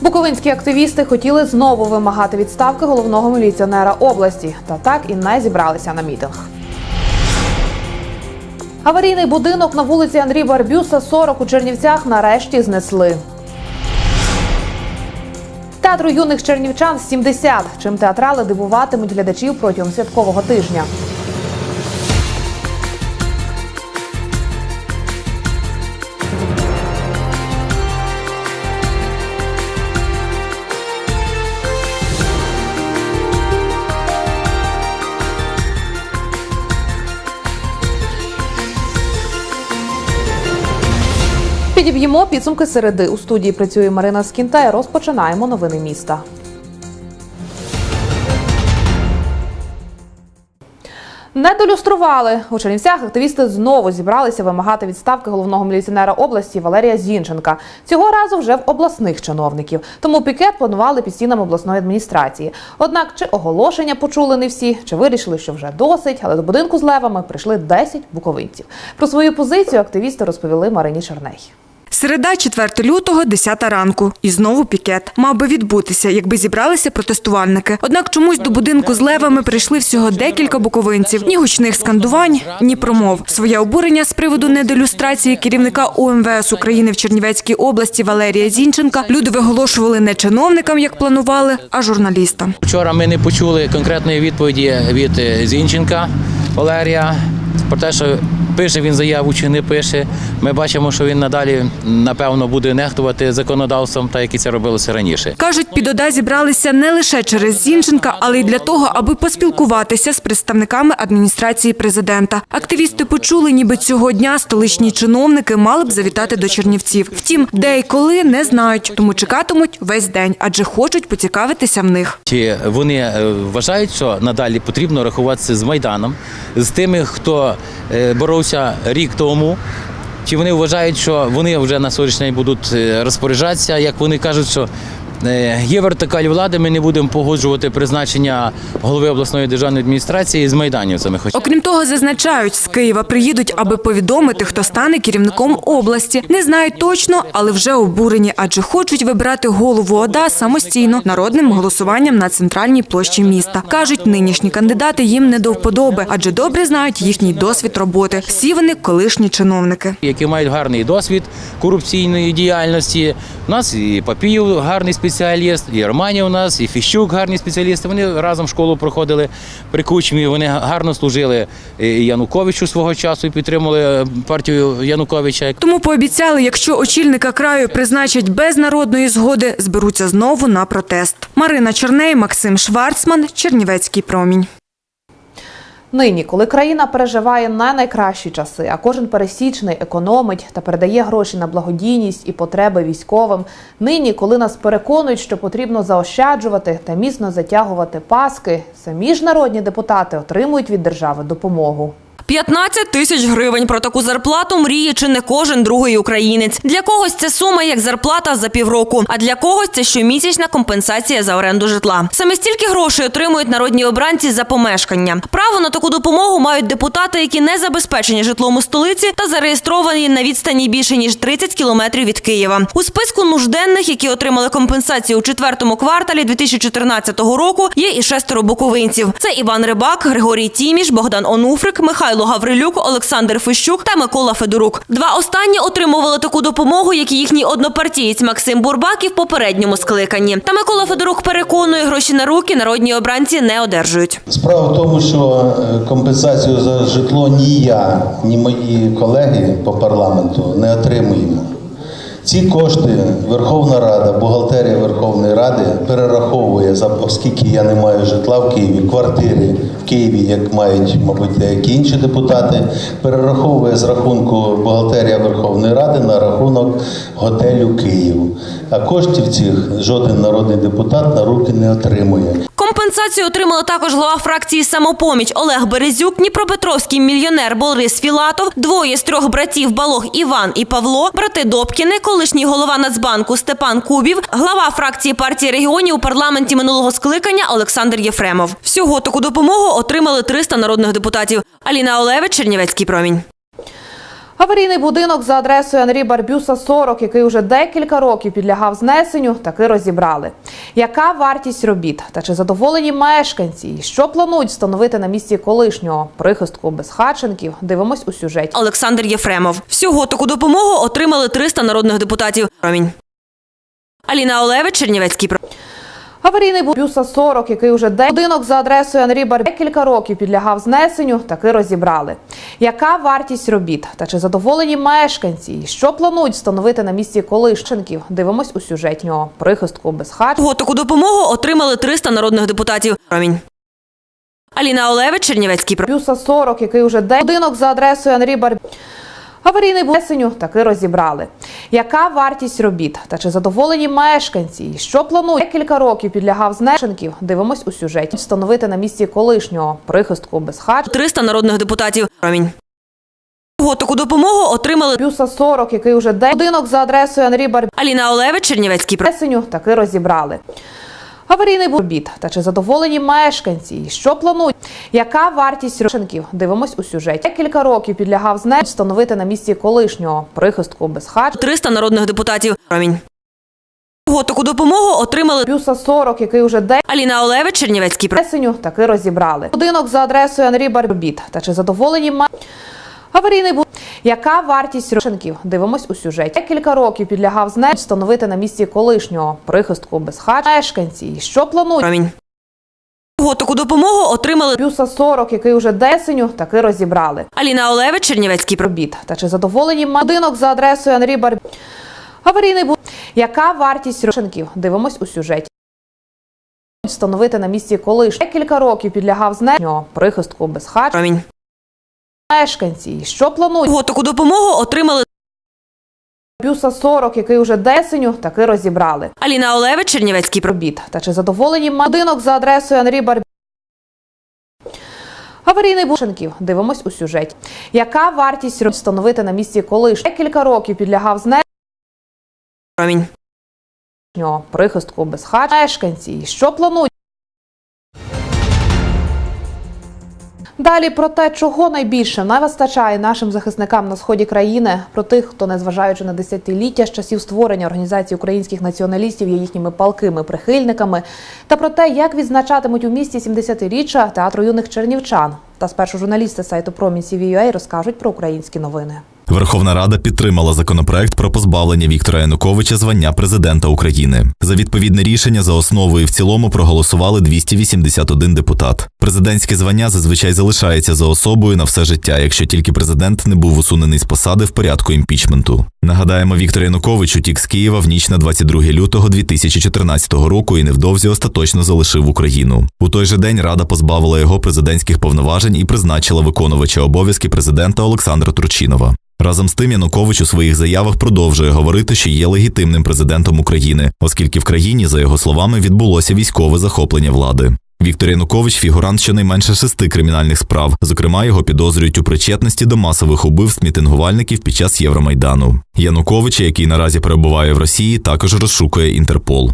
Буковинські активісти хотіли знову вимагати відставки головного міліціонера області, та так і не зібралися на мітинг. Аварійний будинок на вулиці Андрій Барбюса 40 у Чернівцях нарешті знесли. Театру юних чернівчан 70. Чим театрали дивуватимуть глядачів протягом святкового тижня. Підіб'ємо підсумки середи. У студії працює Марина Скінта і розпочинаємо новини міста. Не долюстрували у Чернівцях. Активісти знову зібралися вимагати відставки головного міліціонера області Валерія Зінченка. Цього разу вже в обласних чиновників. Тому пікет планували під стінами обласної адміністрації. Однак, чи оголошення почули не всі, чи вирішили, що вже досить, але до будинку з левами прийшли 10 буковинців. Про свою позицію активісти розповіли Марині Черней. Середа, 4 лютого, 10 ранку. І знову пікет. Мав би відбутися, якби зібралися протестувальники. Однак чомусь до будинку з левами прийшли всього декілька буковинців. Ні гучних скандувань, ні промов. Своє обурення з приводу недолюстрації керівника УМВС України в Чернівецькій області Валерія Зінченка люди виголошували не чиновникам, як планували, а журналістам. Вчора ми не почули конкретної відповіді від е, Зінченка Валерія про те, що пише він заяву чи не пише. Ми бачимо, що він надалі напевно буде нехтувати законодавством, та як і це робилося раніше. Кажуть, під ОДА зібралися не лише через Зінченка, але й для того, аби поспілкуватися з представниками адміністрації президента. Активісти почули, ніби цього дня столичні чиновники мали б завітати до Чернівців. Втім, де і коли не знають, тому чекатимуть весь день, адже хочуть поцікавитися в них. Чи вони е, вважають, що надалі потрібно рахуватися з Майданом, з тими, хто е, боровся рік тому? Чи вони вважають, що вони вже на сьогоднішній день будуть е, розпоряджатися, як вони кажуть, що є вертикаль влади, ми не будемо погоджувати призначення голови обласної державної адміністрації з майданівцями. Окрім того, зазначають, з Києва приїдуть, аби повідомити, хто стане керівником області. Не знають точно, але вже обурені, адже хочуть вибирати голову ОДА самостійно народним голосуванням на центральній площі міста. кажуть, нинішні кандидати їм не до вподоби, адже добре знають їхній досвід роботи. Всі вони колишні чиновники. які мають гарний досвід корупційної діяльності. У нас і Папіїв гарний спеціаліст, і Романів у нас, і Фіщук гарні спеціалісти. Вони разом школу проходили при кучмі. Вони гарно служили і Януковичу свого часу і підтримували партію Януковича. Тому пообіцяли, якщо очільника краю призначать без народної згоди, зберуться знову на протест. Марина Чорней, Максим Шварцман, Чернівецький промінь. Нині, коли країна переживає не найкращі часи, а кожен пересічний економить та передає гроші на благодійність і потреби військовим. Нині, коли нас переконують, що потрібно заощаджувати та міцно затягувати паски, самі ж народні депутати отримують від держави допомогу. 15 тисяч гривень про таку зарплату мріє чи не кожен другий українець. Для когось це сума як зарплата за півроку, а для когось це щомісячна компенсація за оренду житла. Саме стільки грошей отримують народні обранці за помешкання. Право на таку допомогу мають депутати, які не забезпечені житлом у столиці та зареєстровані на відстані більше ніж 30 кілометрів від Києва. У списку нужденних, які отримали компенсацію у четвертому кварталі 2014 року, є і шестеро буковинців. Це Іван Рибак, Григорій Тіміш, Богдан Онуфрик, Михайло Гаврилюк, Олександр Фищук та Микола Федорук. Два останні отримували таку допомогу, як і їхній однопартієць Максим Бурбак і в попередньому скликанні. Та Микола Федорук переконує, гроші на руки народні обранці не одержують. Справа в тому, що е, компенсацію за житло ні я, ні мої колеги по парламенту не отримуємо. Ці кошти Верховна Рада, бухгалтерія Верховної Ради перераховує за оскільки я не маю житла в Києві, квартири в Києві, як мають, мабуть, деякі інші депутати, перераховує з рахунку бухгалтерія Верховної Ради на рахунок готелю Київ. А коштів цих жоден народний депутат на руки не отримує. Компенсацію отримали також голова фракції «Самопоміч» Олег Березюк, дніпропетровський мільйонер Борис Філатов, двоє з трьох братів Балог Іван і Павло, брати Добкіни, колишній голова Нацбанку Степан Кубів, глава фракції партії регіонів у парламенті минулого скликання Олександр Єфремов. Всього таку допомогу отримали 300 народних депутатів. Аліна Олевич, Чернівецький промінь. Аварійний будинок за адресою Анрі Барбюса 40, який уже декілька років підлягав знесенню, таки розібрали. Яка вартість робіт та чи задоволені мешканці? І що планують встановити на місці колишнього прихистку безхатченків? Дивимось у сюжеті. Олександр Єфремов. Всього таку допомогу отримали 300 народних депутатів. Промінь. Аліна Олевич, Чернівецький. Аварійний Барбюса 40, який уже де будинок за адресою Анрі Бар декілька років підлягав знесенню, таки розібрали. Яка вартість робіт та чи задоволені мешканці? І що планують встановити на місці колишненків? Дивимось у сюжеті нього прихистку безхатченків. Всього таку допомогу отримали 300 народних депутатів. Промінь. Аліна Олевич, Чернівецький. Барбюса 40, який уже де будинок за адресою Анрі Бар Аварійний будинок таки розібрали. Яка вартість робіт та чи задоволені мешканці? І що планують декілька років підлягав знешенків? Дивимось у сюжеті. Встановити на місці колишнього прихистку без безхатченків. 300 народних депутатів. Промінь. Таку допомогу отримали Плюса 40, який уже де будинок за адресою Анрі Бар Аліна Олевич, Чернівецький про. Таки розібрали. Аварійний робіт та чи задоволені мешканці? І що планують? Яка вартість рошенків? Дивимось у сюжеті. Декілька років підлягав знесенню встановити на місці колишнього прихистку безхатченків. 300 народних депутатів. Промінь. Таку допомогу отримали Барбюса 40, який уже де Аліна Олевич, Чернівецький про. Осеню таки розібрали. Будинок за адресою Анрі Барбіт та чи задоволені ме... Аварійний бу... Яка вартість рошенків? Дивимось у сюжеті. Декілька років підлягав знесенню встановити на місці колишнього прихистку безхатченків. Мешканці. Що планують? Промінь. Всього таку допомогу отримали Барбюса 40, який уже десеню таки розібрали. Аліна Олевич, Чернівецький про. робіт та чи задоволені ма- будинок за адресою Анрі Бар... Аварійний бу... Яка вартість рошенків? Дивимось у сюжеті. Встановити на місці колишнього. Декілька років підлягав знесенню прихистку безхатченків. Промінь. Мешканці. Що планують? Всього таку допомогу отримали Барбюса 40, який уже десеню таки розібрали. Аліна Олевич, Чернівецький про. Робіт та чи задоволені будинок за адресою Анрі Бар... Аварійний бушенків. Дивимось у сюжеті. Яка вартість встановити на місці колишнього? Декілька років підлягав знесенню Промінь. прихистку безхатченків. Мешканці. Що планують? Далі про те, чого найбільше не вистачає нашим захисникам на сході країни, про тих, хто, незважаючи на десятиліття з часів створення організації українських націоналістів, є їхніми палкими прихильниками, та про те, як відзначатимуть у місті 70-річчя театру юних чернівчан. Та спершу журналісти сайту Промінь CVUA розкажуть про українські новини. Верховна Рада підтримала законопроект про позбавлення Віктора Януковича звання президента України. За відповідне рішення за основу і в цілому проголосували 281 депутат. Президентське звання зазвичай залишається за особою на все життя, якщо тільки президент не був усунений з посади в порядку імпічменту. Нагадаємо, Віктор Янукович утік з Києва в ніч на 22 лютого 2014 року і невдовзі остаточно залишив Україну. У той же день Рада позбавила його президентських повноважень і призначила виконувача обов'язки президента Олександра Турчинова. Разом з тим Янукович у своїх заявах продовжує говорити, що є легітимним президентом України, оскільки в країні, за його словами, відбулося військове захоплення влади. Віктор Янукович фігурант щонайменше шести кримінальних справ. Зокрема, його підозрюють у причетності до масових убивств мітингувальників під час Євромайдану. Януковича, який наразі перебуває в Росії, також розшукує Інтерпол.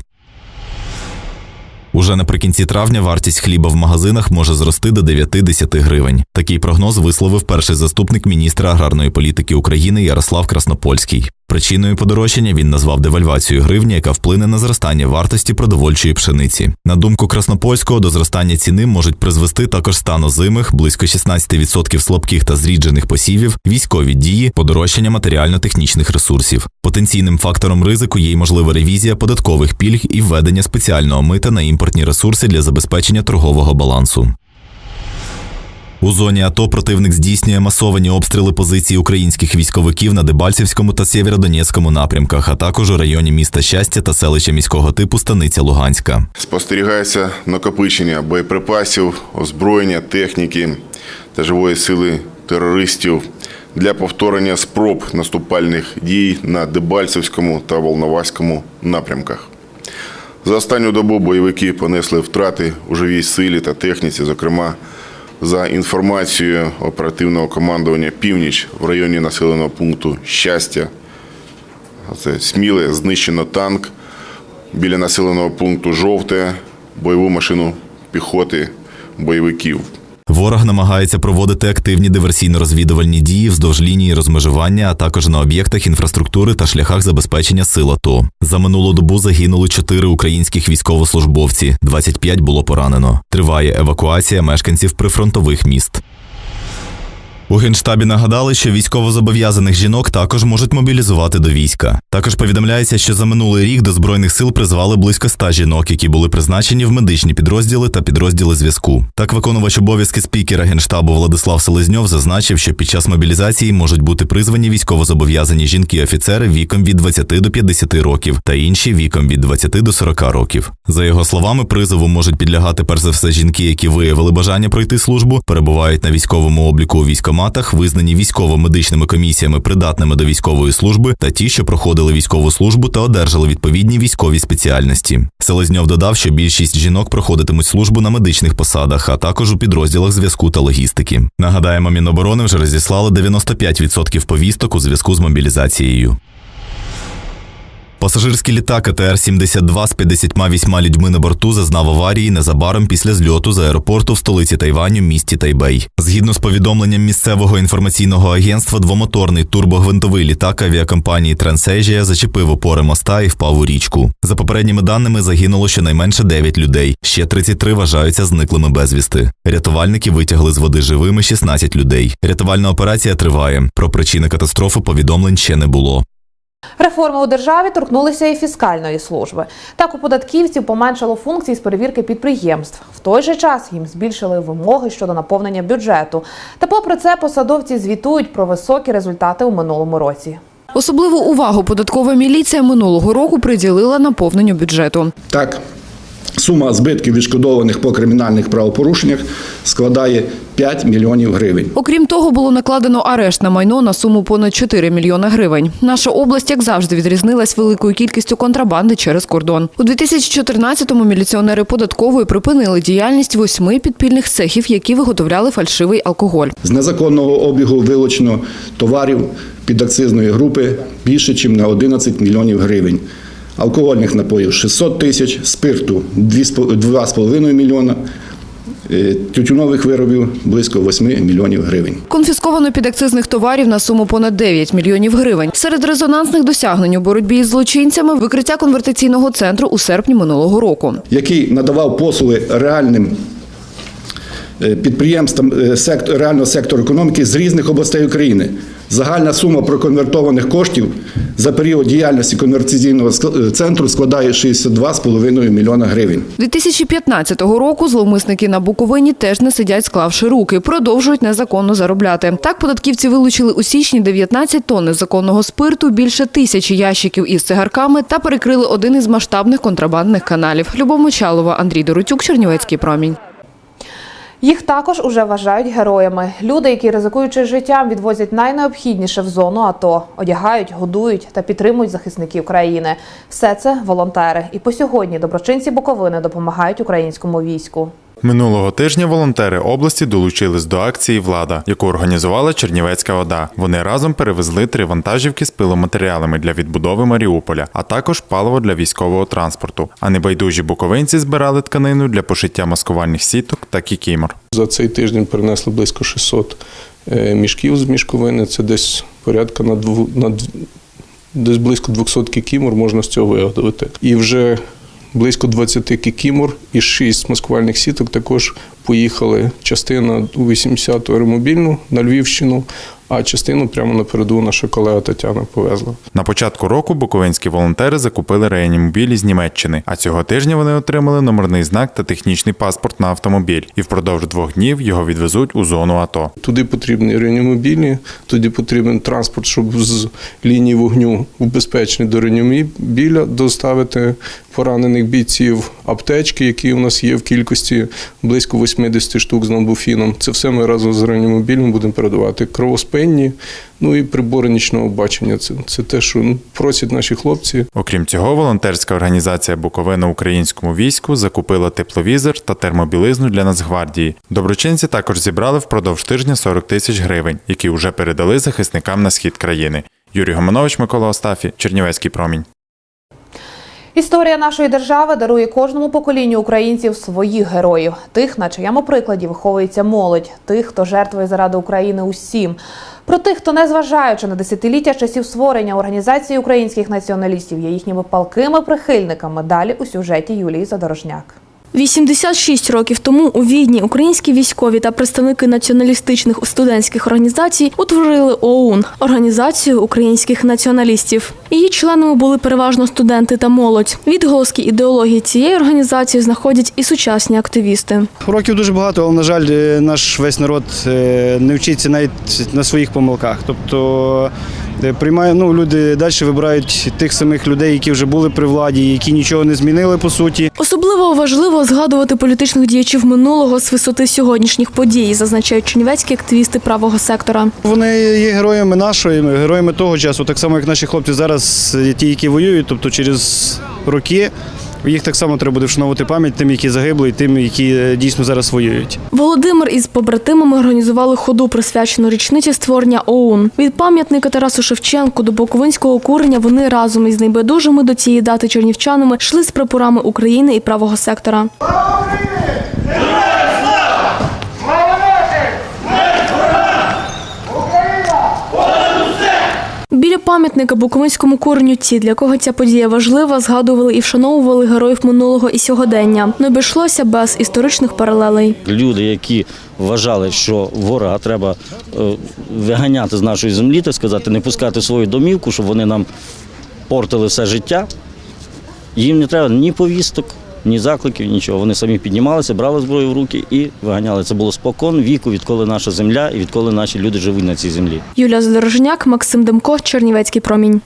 Уже наприкінці травня вартість хліба в магазинах може зрости до 9-10 гривень. Такий прогноз висловив перший заступник міністра аграрної політики України Ярослав Краснопольський. Причиною подорожчання він назвав девальвацію гривні, яка вплине на зростання вартості продовольчої пшениці. На думку Краснопольського, до зростання ціни можуть призвести також стан озимих, близько 16% слабких та зріджених посівів, військові дії, подорожчання матеріально-технічних ресурсів. Потенційним фактором ризику є й можлива ревізія податкових пільг і введення спеціального мита на імпортні ресурси для забезпечення торгового балансу. У зоні АТО противник здійснює масовані обстріли позицій українських військовиків на Дебальцівському та Сєвєродонецькому напрямках, а також у районі міста Щастя та селища міського типу Станиця Луганська. Спостерігається накопичення боєприпасів, озброєння, техніки та живої сили терористів для повторення спроб наступальних дій на Дебальцевському та Волноваському напрямках. За останню добу бойовики понесли втрати у живій силі та техніці, зокрема, за інформацією оперативного командування Північ в районі населеного пункту Щастя. Це сміле знищено танк біля населеного пункту Жовте, бойову машину піхоти бойовиків. Ворог намагається проводити активні диверсійно-розвідувальні дії вздовж лінії розмежування, а також на об'єктах інфраструктури та шляхах забезпечення сил АТО. За минулу добу загинули чотири українських військовослужбовці, 25 було поранено. Триває евакуація мешканців прифронтових міст. У генштабі нагадали, що військовозобов'язаних жінок також можуть мобілізувати до війська. Також повідомляється, що за минулий рік до збройних сил призвали близько ста жінок, які були призначені в медичні підрозділи та підрозділи зв'язку. Так, виконувач обов'язки спікера генштабу Владислав Селезньов зазначив, що під час мобілізації можуть бути призвані військовозобов'язані жінки-офіцери віком від 20 до 50 років та інші віком від 20 до 40 років. За його словами, призову можуть підлягати перш за все жінки, які виявили бажання пройти службу, перебувають на військовому обліку у військоматах, визнані військово-медичними комісіями придатними до військової служби, та ті, що проходили військову службу та одержали відповідні військові спеціальності. Селезньов додав, що більшість жінок проходитимуть службу на медичних посадах, а також у підрозділах зв'язку та логістики. Нагадаємо, Міноборони вже розіслали 95% повісток у зв'язку з мобілізацією. Пасажирський літак АТР-72 з 58 людьми на борту зазнав аварії незабаром після зльоту з аеропорту в столиці Тайваню місті Тайбей. Згідно з повідомленням місцевого інформаційного агентства, двомоторний турбогвинтовий літак авіакомпанії Трансейжія зачепив опори моста і впав у річку. За попередніми даними загинуло щонайменше 9 людей. Ще 33 вважаються зниклими безвісти. Рятувальники витягли з води живими 16 людей. Рятувальна операція триває. Про причини катастрофи повідомлень ще не було. Реформи у державі торкнулися і фіскальної служби. Так у податківців поменшало функцій з перевірки підприємств. В той же час їм збільшили вимоги щодо наповнення бюджету. Та попри це посадовці звітують про високі результати у минулому році. Особливу увагу податкова міліція минулого року приділила наповненню бюджету. Так, сума збитків відшкодованих по кримінальних правопорушеннях складає 5 мільйонів гривень. Окрім того, було накладено арешт на майно на суму понад 4 мільйона гривень. Наша область, як завжди, відрізнилась великою кількістю контрабанди через кордон. У 2014-му міліціонери податкової припинили діяльність восьми підпільних цехів, які виготовляли фальшивий алкоголь. З незаконного обігу вилучено товарів підакцизної групи більше, ніж на 11 мільйонів гривень. Алкогольних напоїв 600 тисяч, спирту 2,5 мільйона, е, тютюнових виробів близько 8 мільйонів гривень. Конфісковано підакцизних товарів на суму понад 9 мільйонів гривень. Серед резонансних досягнень у боротьбі із злочинцями викриття конвертаційного центру у серпні минулого року. який надавав послуги реальним е, підприємствам е, сект- реального сектору економіки з різних областей України. Загальна сума проконвертованих коштів за період діяльності конвертаційного е, центру складає 62,5 мільйона гривень. 2015 року зловмисники на Буковині теж не сидять, склавши руки, продовжують незаконно заробляти. Так, податківці вилучили у січні 19 тонн незаконного спирту, більше тисячі ящиків із цигарками та перекрили один із масштабних контрабандних каналів. Любов Мочалова, Андрій Доротюк, Чернівецький промінь. Їх також уже вважають героями. Люди, які ризикуючи життям, відвозять найнеобхідніше в зону АТО, одягають, годують та підтримують захисників країни. Все це волонтери. І по сьогодні доброчинці Буковини допомагають українському війську. Минулого тижня волонтери області долучились до акції Влада, яку організувала Чернівецька ОДА. Вони разом перевезли три вантажівки з пиломатеріалами для відбудови Маріуполя, а також паливо для військового транспорту. А небайдужі буковинці збирали тканину для пошиття маскувальних сіток та кікімор. За цей тиждень перенесли близько 600 е, мішків з мішковини. Це десь порядка на десь близько 200 кікімор можна з цього виготовити. І вже близько 20 кікімор і 6 маскувальних сіток також поїхали. Частина у 80-ту аеромобільну на Львівщину, а частину прямо на передову наша колега Тетяна повезла. На початку року буковинські волонтери закупили реанімобілі з Німеччини, а цього тижня вони отримали номерний знак та технічний паспорт на автомобіль, і впродовж двох днів його відвезуть у зону АТО. Туди потрібні реанімобілі, туди потрібен транспорт, щоб з лінії вогню у до реанімобіля доставити поранених бійців, аптечки, які у нас є в кількості близько 80 штук з намбуфіном. Це все ми разом з реанімобілем будемо передавати. Кровоспинні, ну і прибори нічного бачення. Це, це те, що ну, просять наші хлопці. Окрім цього, волонтерська організація Буковина українському війську закупила тепловізор та термобілизну для Нацгвардії. Доброчинці також зібрали впродовж тижня 40 тисяч гривень, які вже передали захисникам на схід країни. Юрій Гоманович, Микола Остафі, Чернівецький промінь. Історія нашої держави дарує кожному поколінню українців своїх героїв, тих, на чиєму прикладі виховується молодь, тих, хто жертвує заради України усім. Про тих, хто, незважаючи на десятиліття часів створення організації українських націоналістів, є їхніми палкими прихильниками. Далі у сюжеті Юлії Задорожняк. 86 років тому у Відні українські військові та представники націоналістичних студентських організацій утворили ОУН – Організацію українських націоналістів. Її членами були переважно студенти та молодь. Відголоски ідеології цієї організації знаходять і сучасні активісти. Років дуже багато, але, на жаль, е, наш весь народ е, не вчиться навіть на своїх помилках. Тобто приймає, ну, люди далі вибирають тих самих людей, які вже були при владі, які нічого не змінили по суті. Особливо важливо згадувати політичних діячів минулого з висоти сьогоднішніх подій, зазначають чернівецькі активісти правого сектора. Вони є героями нашої, героями того часу, так само як наші хлопці зараз, е, ті, які воюють, тобто через роки. Їх так само треба буде вшановувати пам'ять тим, які загибли, і тим, які е, дійсно зараз воюють. Володимир із побратимами організували ходу, присвячену річниці створення ОУН. Від пам'ятника Тарасу Шевченку до Буковинського курення вони разом із найбайдужими до цієї дати чернівчанами йшли з прапорами України і правого сектора. Біля пам'ятника Буковинському кореню ті, для кого ця подія важлива, згадували і вшановували героїв минулого і сьогодення. Не обійшлося без історичних паралелей. Люди, які вважали, що ворога треба е, виганяти з нашої землі, так сказати, не пускати свою домівку, щоб вони нам портили все життя. Їм не треба ні повісток, ні закликів, нічого. Вони самі піднімалися, брали зброю в руки і виганяли. Це було спокон віку, відколи наша земля і відколи наші люди живуть на цій землі. Юлія Задорожняк, Максим Демко, Чернівецький промінь.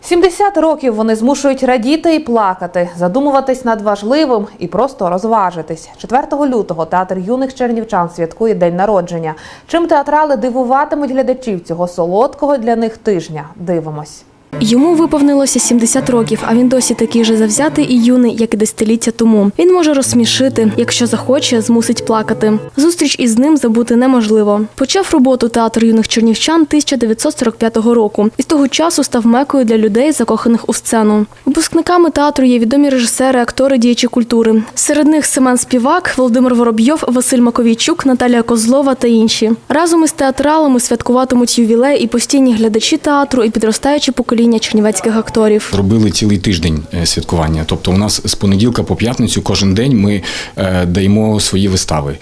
70 років вони змушують радіти і плакати, задумуватись над важливим і просто розважитись. 4 лютого театр юних чернівчан святкує день народження. Чим театрали дивуватимуть глядачів цього солодкого для них тижня? Дивимось. Йому виповнилося 70 років, а він досі такий же завзятий і юний, як і десятиліття тому. Він може розсмішити, якщо захоче, змусить плакати. Зустріч із ним забути неможливо. Почав роботу театр юних чернівчан 1945 року і з того часу став мекою для людей, закоханих у сцену. Випускниками театру є відомі режисери, актори, діячі культури. Серед них Семен Співак, Володимир Воробйов, Василь Маковійчук, Наталія Козлова та інші. Разом із театралами святкуватимуть ювілей і постійні глядачі театру, і підростаючі покоління чернівецьких акторів. Робили цілий тиждень е, святкування. Тобто, у нас з понеділка по п'ятницю кожен день ми е, даємо свої вистави.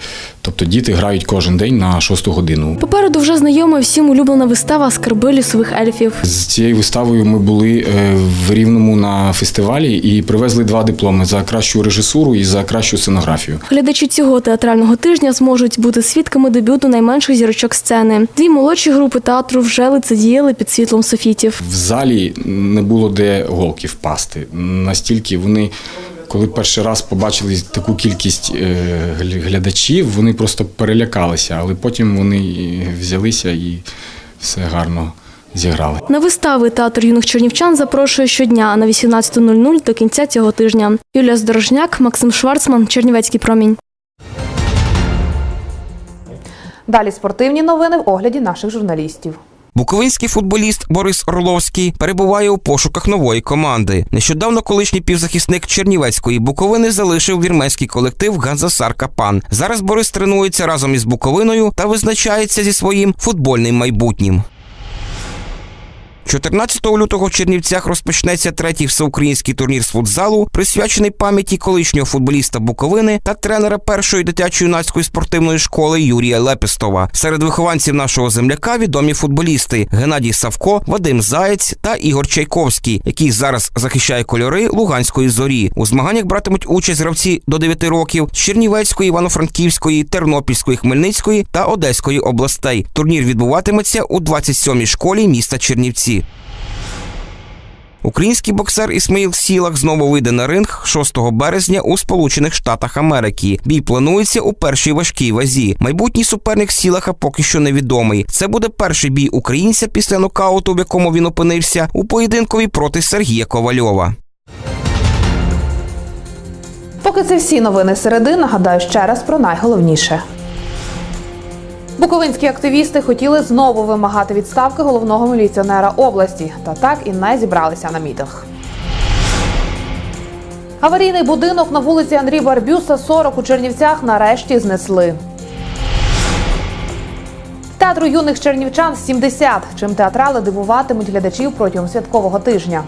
Тобто діти грають кожен день на шосту годину. Попереду вже знайома всім улюблена вистава Скарби лісових ельфів. З цією виставою ми були е, в Рівному на фестивалі і привезли два дипломи за кращу режисуру і за кращу сценографію. Глядачі цього театрального тижня зможуть бути свідками дебюту найменших зірочок сцени. Дві молодші групи театру вже лицедіяли під світлом софітів. В залі не було де голки впасти. Настільки вони. Коли перший раз побачили таку кількість е, глядачів, вони просто перелякалися, але потім вони взялися і все гарно зіграли. На вистави театр юних чернівчан запрошує щодня на 18.00 до кінця цього тижня. Юлія Здорожняк, Максим Шварцман, Чернівецький промінь. Далі спортивні новини в огляді наших журналістів. Буковинський футболіст Борис Орловський перебуває у пошуках нової команди. Нещодавно колишній півзахисник Чернівецької Буковини залишив вірменський колектив Ганзасар Капан. Зараз Борис тренується разом із Буковиною та визначається зі своїм футбольним майбутнім. 14 лютого в Чернівцях розпочнеться третій всеукраїнський турнір з футзалу, присвячений пам'яті колишнього футболіста Буковини та тренера першої дитячо-юнацької спортивної школи Юрія Лепестова. Серед вихованців нашого земляка відомі футболісти Геннадій Савко, Вадим Заєць та Ігор Чайковський, який зараз захищає кольори Луганської зорі. У змаганнях братимуть участь гравці до 9 років з Чернівецької, Івано-Франківської, Тернопільської, Хмельницької та Одеської областей. Турнір відбуватиметься у 27-й школі міста Чернівці. Український боксер Ісмаїл Сілах знову вийде на ринг 6 березня у Сполучених Штатах Америки. Бій планується у першій важкій вазі. Майбутній суперник Сілаха поки що невідомий. Це буде перший бій українця після нокауту, в якому він опинився, у поєдинкові проти Сергія Ковальова. Поки це всі новини середи, нагадаю ще раз про найголовніше. Буковинські активісти хотіли знову вимагати відставки головного міліціонера області, та так і не зібралися на мітинг. Аварійний будинок на вулиці Андрій Барбюса, 40 у Чернівцях нарешті знесли. Театру юних чернівчан 70. Чим театрали дивуватимуть глядачів протягом святкового тижня.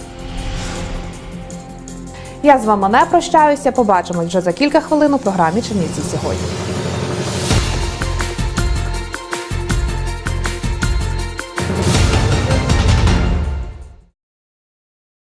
Я з вами не прощаюся. Побачимось вже за кілька хвилин у програмі Чернівці сьогодні.